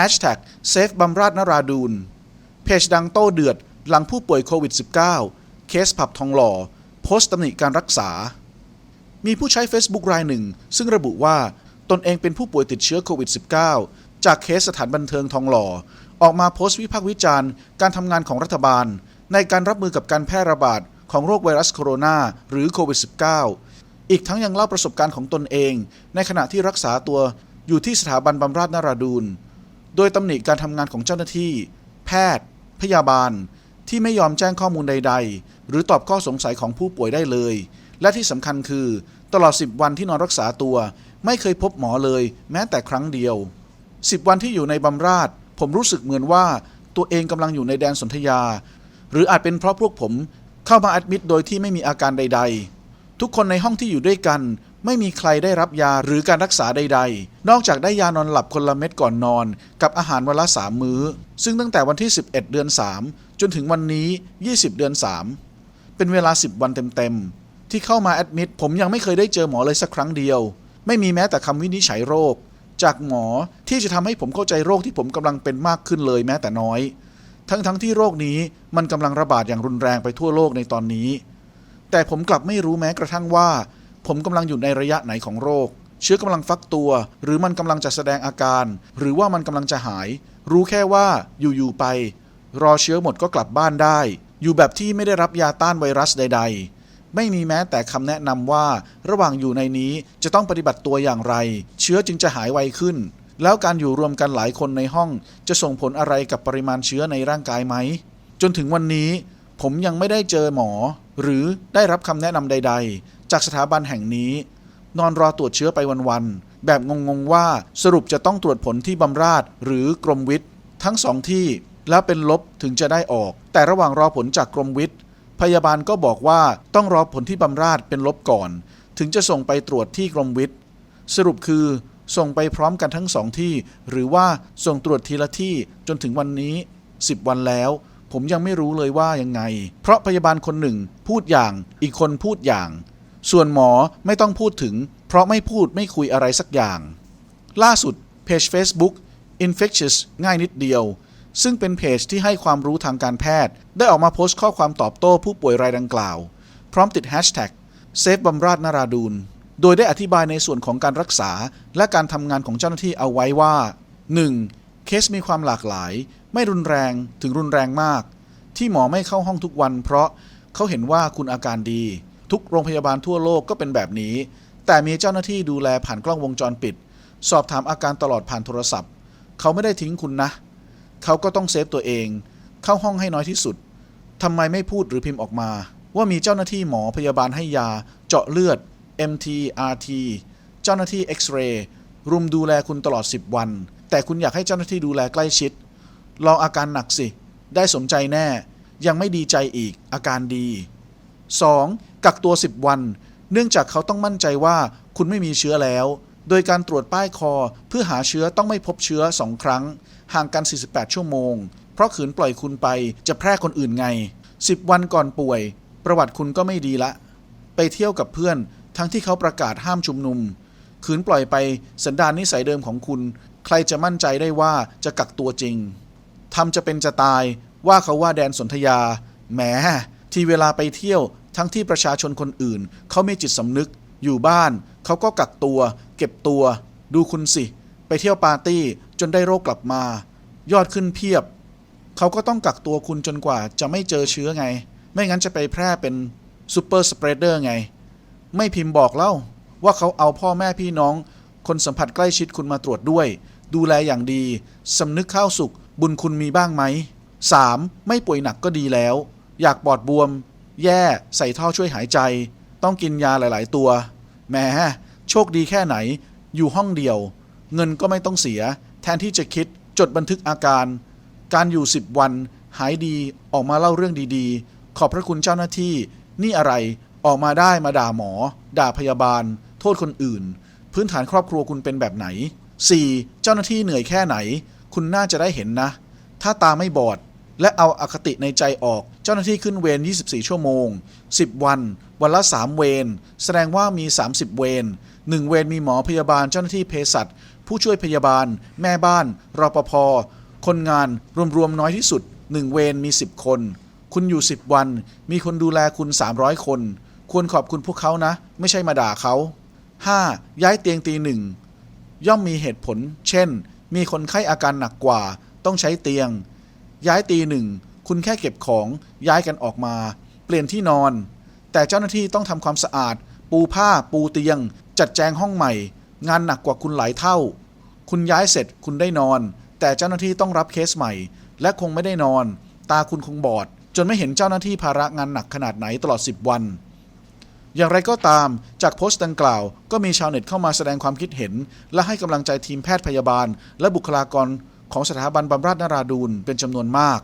Hashtag Save บำราศนราดูนเพจดังโต้เดือดหลังผู้ป่วยโควิด -19 เคสผับทองหล่อ โพสต์ตำหนิการรักษา มีผู้ใช้ Facebook รายหนึ่ง ซึ่งระบุว่าตนเองเป็นผู้ป่วยติดเชื้อโควิด -19 จากเคสสถานบันเทิงทองหล่อ ออกมาโพสต์วิพากษ์วิจารณ์ การทำงานของรัฐบาล ในการรับมือกับการแพร่ระบาดของโรคไวรัสโคโรนาหรือโควิด -19 อีกทั้งยังเล่าประสบการณ์ของตนเอง ในขณะที่รักษาตัวอยู่ที่สถาบันบำราศนราดูน โดยตำหนิการทำงานของเจ้าหน้าที่ แพทย์ พยาบาล ที่ไม่ยอมแจ้งข้อมูลใด ๆ หรือตอบข้อสงสัยของผู้ป่วยได้เลย และที่สำคัญคือ ตลอด 10 วันที่นอนรักษาตัว ไม่เคยพบหมอเลย แม้แต่ครั้งเดียว 10 วันที่อยู่ในบำราศผมรู้สึกเหมือนว่าตัวเองกำลังอยู่ในแดนสนธยา หรืออาจเป็นเพราะพวกผมเข้ามาอัดมิดโดยที่ไม่มีอาการใด ๆ ทุกคนในห้องที่อยู่ด้วยกัน ไม่มีใครได้รับยาหรือการรักษาใด ๆ นอกจากได้ยานอนหลับคนละเม็ดก่อนนอน กับอาหารวันละสามมื้อ ซึ่งตั้งแต่วันที่ 11 เดือน 3 จนถึงวันนี้ 20 เดือน 3 เป็นเวลา 10 วันเต็มๆ ที่เข้ามาแอดมิดผมยังไม่เคยได้เจอหมอเลยสักครั้งเดียว ไม่มีแม้แต่คำวินิจฉัยโรค จากหมอที่จะทำให้ผมเข้าใจโรคที่ผมกำลังเป็นมากขึ้นเลยแม้แต่น้อย ทั้งๆทที่โรคนี้มันกำลังระบาดอย่างรุนแรงไปทั่วโลกในตอนนี้ แต่ผมกลับไม่รู้แม้กระทั่งว่า ผมกำลังอยู่ในระยะไหนของโรค เชื้อกำลังฟักตัว หรือมันกำลังจะแสดงอาการ หรือว่ามันกำลังจะหาย รู้แค่ว่าอยู่ๆไป รอเชื้อหมดก็กลับบ้านได้ อยู่แบบที่ไม่ได้รับยาต้านไวรัสใด ๆไม่มีแม้แต่คำแนะนำว่าระหว่างอยู่ในนี้จะต้องปฏิบัติตัวอย่างไร เชื้อจึงจะหายไวขึ้น แล้วการอยู่รวมกันหลายคนในห้อง จะส่งผลอะไรกับปริมาณเชื้อในร่างกายไหม จนถึงวันนี้ ผมยังไม่ได้เจอหมอ หรือได้รับคำแนะนำใด ๆ จากสถาบันแห่งนี้ นอนรอตรวจเชื้อไปวันๆแบบงงๆว่าสรุปจะต้องตรวจผลที่บำราศหรือกรมวิทย์ ทั้งสองที่แล้วเป็นลบถึงจะได้ออก แต่ระหว่างรอผลจากกรมวิทย์ พยาบาลก็บอกว่าต้องรอผลที่บำราศเป็นลบก่อน ถึงจะส่งไปตรวจที่กรมวิทย์ สรุปคือส่งไปพร้อมกันทั้งสองที่ หรือว่าส่งตรวจทีละที่จนถึงวันนี้ 10 วันแล้ว ผมยังไม่รู้เลยว่ายังไง เพราะพยาบาลคนหนึ่งพูดอย่างอีกคนพูดอย่าง ส่วนหมอไม่ต้องพูดถึง เพราะไม่พูดไม่คุยอะไรสักอย่าง ล่าสุดเพจ Facebook Infectious ง่ายนิดเดียว ซึ่งเป็นเพจที่ให้ความรู้ทางการแพทย์ ได้ออกมาโพสต์ข้อความตอบโต้ผู้ป่วยรายดังกล่าว พร้อมติด Hashtag เซฟบำราศนาราดูนโดยได้อธิบายในส่วนของการรักษา และการทำงานของเจ้าหน้าที่เอาไว้ว่า 1. เคสมีความหลากหลาย ไม่รุนแรงถึงรุนแรงมาก ที่หมอไม่เข้าห้องทุกวัน เพราะเขาเห็นว่าคุณอาการดี ทุกโรงพยาบาลทั่วโลกก็เป็นแบบนี้ แต่มีเจ้าหน้าที่ดูแลผ่านกล้องวงจรปิด สอบถามอาการตลอดผ่านโทรศัพท์ เขาไม่ได้ทิ้งคุณนะ เขาก็ต้องเซฟตัวเอง เข้าห้องให้น้อยที่สุดทำไมไม่พูดหรือพิมพ์ออกมา ว่ามีเจ้าหน้าที่หมอพยาบาลให้ยา เจาะเลือด MT RT เจ้าหน้าที่เอ็กซเรย์รุมดูแลคุณตลอด 10 วัน แต่คุณอยากให้เจ้าหน้าที่ดูแลใกล้ชิด ลองอาการหนักสิ ได้สมใจแน่ ยังไม่ดีใจอีก อาการดี 2. กักตัว 10 วัน เนื่องจากเขาต้องมั่นใจว่าคุณไม่มีเชื้อแล้ว โดยการตรวจป้ายคอเพื่อหาเชื้อต้องไม่พบเชื้อ 2 ครั้ง ห่างกัน 48 ชั่วโมง เพราะขืนปล่อยคุณไปจะแพร่คนอื่นไง 10 วันก่อนป่วย ประวัติคุณก็ไม่ดีละ ไปเที่ยวกับเพื่อน ทั้งที่เขาประกาศห้ามชุมนุม ขืนปล่อยไปสันดานนิสัยเดิมของคุณ ใครจะมั่นใจได้ว่าจะกักตัวจริงทำจะเป็นจะตายว่าเขาว่าแดนสนธยาแหมที่เวลาไปเที่ยว ทั้งที่ประชาชนคนอื่น เขาไม่จิตสำนึก อยู่บ้าน เขาก็กักตัว เก็บตัว ดูคุณสิ ไปเที่ยวปาร์ตี้จนได้โรคกลับมา ยอดขึ้นเพียบ เขาก็ต้องกักตัวคุณจนกว่าจะไม่เจอเชื้อไง ไม่งั้นจะไปแพร่เป็นซูเปอร์สเปรดเดอร์ไง ไม่พิมพ์บอกเล่า ว่าเขาเอาพ่อแม่พี่น้อง คนสัมผัสใกล้ชิดคุณมาตรวจด้วย ดูแลอย่างดีสำนึกข้าวสุขบุญคุณมีบ้างไหม 3. ไม่ป่วยหนักก็ดีแล้ว อยากปอดบวม แย่ใส่ท่อช่วยหายใจ ต้องกินยาหลาย ๆ ตัวแหมโชคดีแค่ไหน อยู่ห้องเดียว เงินก็ไม่ต้องเสีย แทนที่จะคิดจดบันทึกอาการ การอยู่ 10 วัน หายดีออกมาเล่าเรื่องดีๆ ขอบพระคุณเจ้าหน้าที่ นี่อะไรออกมาได้มาด่าหมอ ด่าพยาบาล โทษคนอื่น พื้นฐานครอบครัวคุณเป็นแบบไหน 4. เจ้าหน้าที่เหนื่อยแค่ไหน คุณน่าจะได้เห็นนะ ถ้าตาไม่บอด และเอาอาคติในใจออก เจ้าหน้าที่ขึ้นเวร 24 ชั่วโมง 10 วัน วันละ 3 เวร แสดงว่ามี 30 เวร 1 เวรมีหมอพยาบาล เจ้าหน้าที่เภสัช ผู้ช่วยพยาบาล แม่บ้าน รปภ คนงาน รวมๆ น้อยที่สุด 1 เวรมี 10 คน คุณอยู่ 10 วัน มีคนดูแลคุณ 300 คน ควรขอบคุณพวกเขานะ ไม่ใช่มาด่าเขา 5. ย้ายเตียงตีหนึ่งย่อมมีเหตุผล เช่น มีคนไข้อาการหนักกว่า ต้องใช้เตียง ย้ายตีหนึ่ง คุณแค่เก็บของย้ายกันออกมา เปลี่ยนที่นอน แต่เจ้าหน้าที่ต้องทำความสะอาด ปูผ้า ปูเตียง จัดแจงห้องใหม่ งานหนักกว่าคุณหลายเท่า คุณย้ายเสร็จคุณได้นอน แต่เจ้าหน้าที่ต้องรับเคสใหม่ และคงไม่ได้นอน ตาคุณคงบอด จนไม่เห็นเจ้าหน้าที่ภาระงานหนักขนาดไหนตลอด 10 วันอย่างไรก็ตามจากโพสต์ดังกล่าว ก็มีชาวเน็ตเข้ามาแสดงความคิดเห็น และให้กำลังใจทีมแพทย์พยาบาล และบุคลากร ของสถาบันบำราศนราดูนเป็นจำนวนมาก